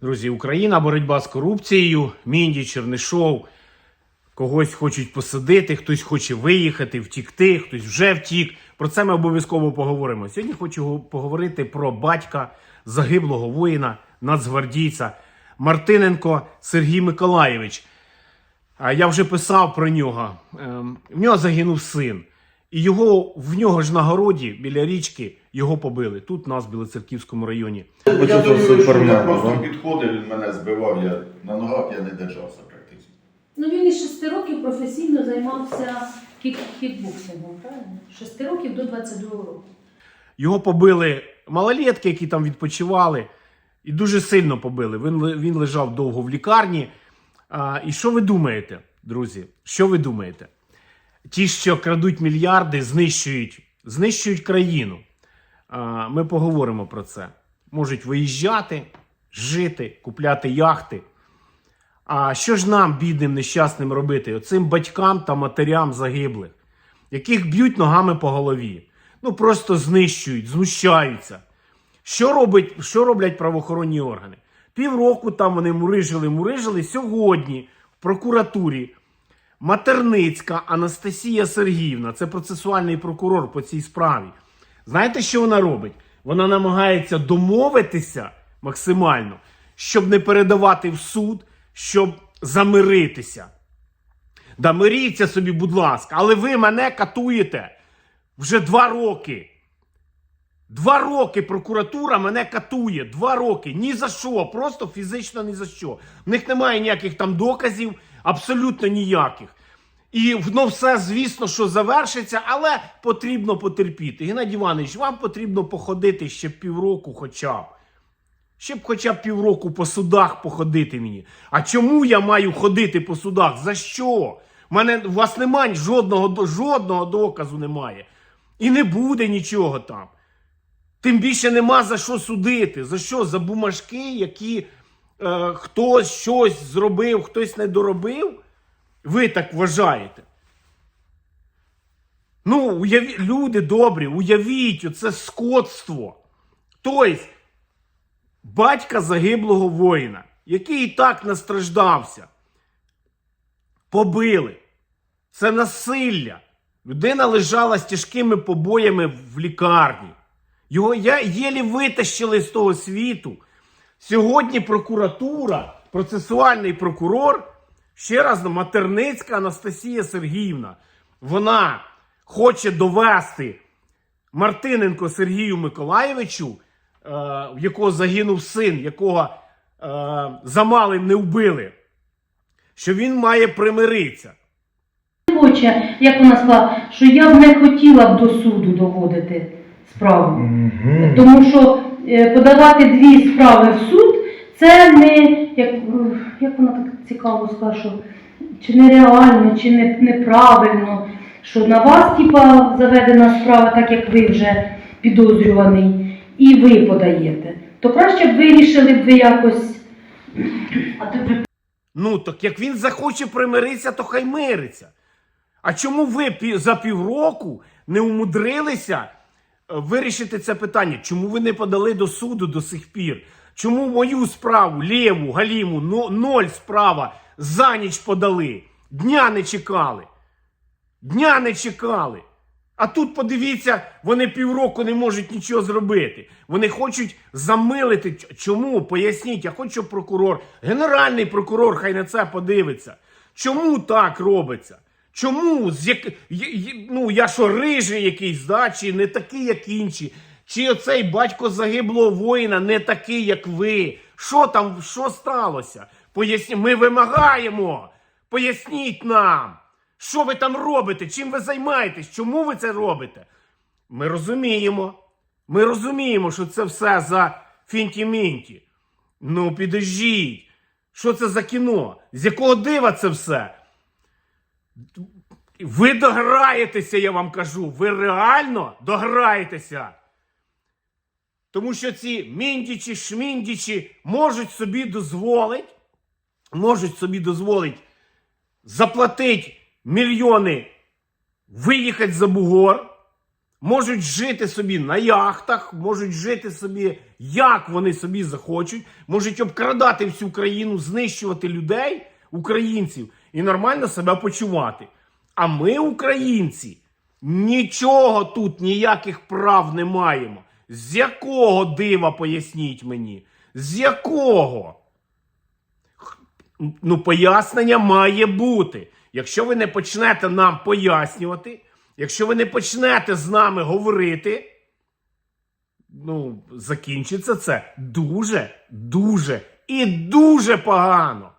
Друзі, Україна, боротьба з корупцією, Мінді, Чернишов. Когось хочуть посадити, хтось хоче виїхати, втікти, хтось вже втік. Про це ми обов'язково поговоримо. Сьогодні хочу поговорити про батька загиблого воїна, нацгвардійця Мартиненко Сергій Миколаєвич. Я вже писав про нього. Ем, В нього загинув син. І його в нього ж на городі біля річки його побили. Тут, у нас в Білоцерківському районі. Я думаю, що я просто підходив, він мене збивав, я на ногах я не держався практично. Ну він із 6 років професійно займався кік- кікбоксингом, правильно? З 6 років до 22 року. Його побили малолетки, які там відпочивали, і дуже сильно побили. Він, він лежав довго в лікарні. А, і що ви думаєте, друзі? Що ви думаєте? Ті, що крадуть мільярди, знищують, знищують країну. Ми поговоримо про це. Можуть виїжджати, жити, купляти яхти. А що ж нам, бідним, нещасним, робити? Оцим батькам та матерям загиблих, яких б'ють ногами по голові, ну просто знищують, знущаються. Що, робить, що роблять правоохоронні органи? Півроку там вони мурижили, мурижили. Сьогодні в прокуратурі Матерницька Анастасія Сергіївна, це процесуальний прокурор по цій справі. Знаєте, що вона робить? Вона намагається домовитися максимально, щоб не передавати в суд, щоб замиритися. Да миріться собі, будь ласка, але ви мене катуєте вже два роки. Два роки прокуратура мене катує. Два роки. Ні за що. Просто фізично ні за що. В них немає ніяких там доказів, абсолютно ніяких. І ну, все, звісно, що завершиться, але потрібно потерпіти. Геннадій Іванович, вам потрібно походити ще півроку хоча б. Ще б хоча б півроку по судах походити мені. А чому я маю ходити по судах? За що? У мене у вас немає жодного, жодного доказу немає. І не буде нічого там. Тим більше нема за що судити. За що? За бумажки, які е, хтось щось зробив, хтось не доробив. Ви так вважаєте? Ну, уяві... люди добрі, уявіть, оце скотство. Тобто, батька загиблого воїна, який і так настраждався, побили. Це насилля. Людина лежала з тяжкими побоями в лікарні. Його єлі витащили з того світу. Сьогодні прокуратура, процесуальний прокурор, ще раз Матерницька Анастасія Сергіївна, вона хоче довести Мартиненко Сергію Миколаєвичу, е, в якого загинув син, якого е, замалим не вбили, що він має примиритися. Хоче, як вона сказала, що я б не хотіла б до суду доводити справу. Мгм. Тому що подавати дві справи в суд, це не, як, е, як вона так цікаво сказала, що чи нереально, чи не, неправильно, що на вас типа, заведена справа, так як ви вже підозрюваний, і ви подаєте. То краще б вирішили б ви якось. А ти Ну, так як він захоче примиритися, то хай мириться. А чому ви за півроку не умудрилися е, вирішити це питання? Чому ви не подали до суду до сих пір? Чому мою справу, лєву, галіму, но- ноль справа за ніч подали? Дня не чекали. Дня не чекали. А тут подивіться, вони півроку не можуть нічого зробити. Вони хочуть замилити. Чому? Поясніть, я хочу, прокурор, генеральний прокурор, хай на це подивиться. Чому так робиться? Чому? З як... Ну, я що, рижий якийсь, да? чи не такий, як інші? Чи оцей батько загиблого воїна не такий, як ви? Що там, що сталося? Поясніть, ми вимагаємо. Поясніть нам. Що ви там робите? Чим ви займаєтесь? Чому ви це робите? Ми розуміємо. Ми розуміємо, що це все за фінті-мінті. Ну, підождіть. Що це за кіно? З якого дива це все? Ви дограєтеся, я вам кажу. Ви реально дограєтеся. Тому що ці міндічі, шміндічі можуть собі дозволити, можуть собі дозволити заплатити мільйони, виїхати за бугор, можуть жити собі на яхтах, можуть жити собі, як вони собі захочуть, можуть обкрадати всю країну, знищувати людей, українців, і нормально себе почувати. А ми, українці, нічого тут, ніяких прав не маємо. З якого дива поясніть мені? З якого? ну, пояснення має бути. Якщо ви не почнете нам пояснювати, якщо ви не почнете з нами говорити, ну, закінчиться це дуже, дуже і дуже погано.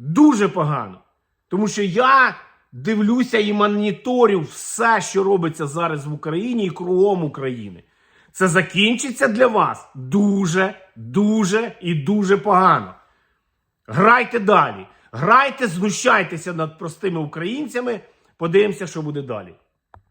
Дуже погано. Тому що я дивлюся і моніторю все, що робиться зараз в Україні і кругом України. Це закінчиться для вас дуже, дуже і дуже погано. Грайте далі. Грайте, знущайтеся над простими українцями. Подивимося, що буде далі.